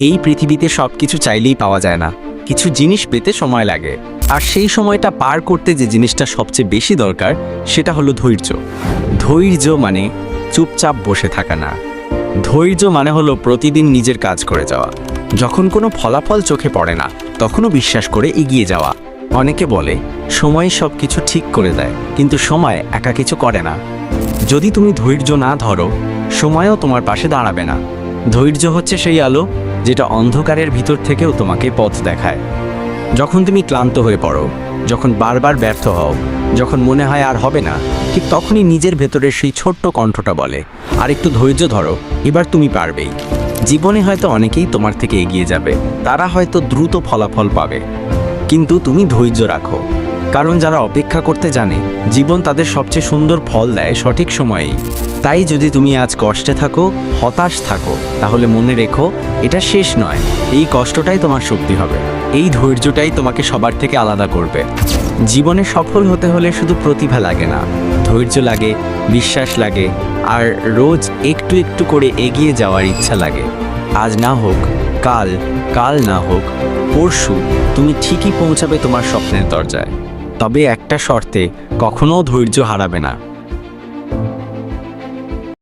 এই পৃথিবীতে সব কিছু চাইলেই পাওয়া যায় না। কিছু জিনিস পেতে সময় লাগে। আর সেই সময়টা পার করতে যে জিনিসটা সবচেয়ে বেশি দরকার, সেটা হলো ধৈর্য। ধৈর্য মানে চুপচাপ বসে থাকা না। ধৈর্য মানে হলো প্রতিদিন নিজের কাজ করে যাওয়া। যখন কোনো ফলাফল চোখে পড়ে না, তখনও বিশ্বাস করে এগিয়ে যাওয়া। অনেকে বলে, সময় সব কিছু ঠিক করে দেয়, কিন্তু সময় একা কিছু করে না। যদি তুমি ধৈর্য না ধরো, সময়ও তোমার পাশে দাঁড়াবে না। ধৈর্য হচ্ছে সেই আলো যেটা অন্ধকারের ভিতর থেকেও তোমাকে পথ দেখায়। যখন তুমি ক্লান্ত হয়ে পড়ো, যখন বারবার ব্যর্থ হও, যখন মনে হয় আর হবে না, ঠিক তখনই নিজের ভেতরের সেই ছোট্ট কণ্ঠটা বলে, আর একটু ধৈর্য ধরো, এবার তুমি পারবেই। জীবনে হয়তো অনেকেই তোমার থেকে এগিয়ে যাবে, তারা হয়তো দ্রুত ফলাফল পাবে। কিন্তু তুমি ধৈর্য রাখো, কারণ যারা অপেক্ষা করতে জানে, জীবন তাদের সবচেয়ে সুন্দর ফল দেয় সঠিক সময়েই। তাই যদি তুমি আজ কষ্টে থাকো, হতাশ থাকো, তাহলে মনে রেখো এটা শেষ নয়। এই কষ্টটাই তোমার শক্তি হবে। এই ধৈর্যটাই তোমাকে সবার থেকে আলাদা করবে। জীবনে সফল হতে হলে শুধু প্রতিভা লাগে না। ধৈর্য লাগে, বিশ্বাস লাগে, আর রোজ একটু একটু করে এগিয়ে যাওয়ার ইচ্ছা লাগে। আজ না হোক, কাল কাল না হোক, পরশু তুমি ঠিকই পৌঁছাবে তোমার স্বপ্নের দরজায়। তবে একটা শর্তে, কখনো ধৈর্য হারাবে না।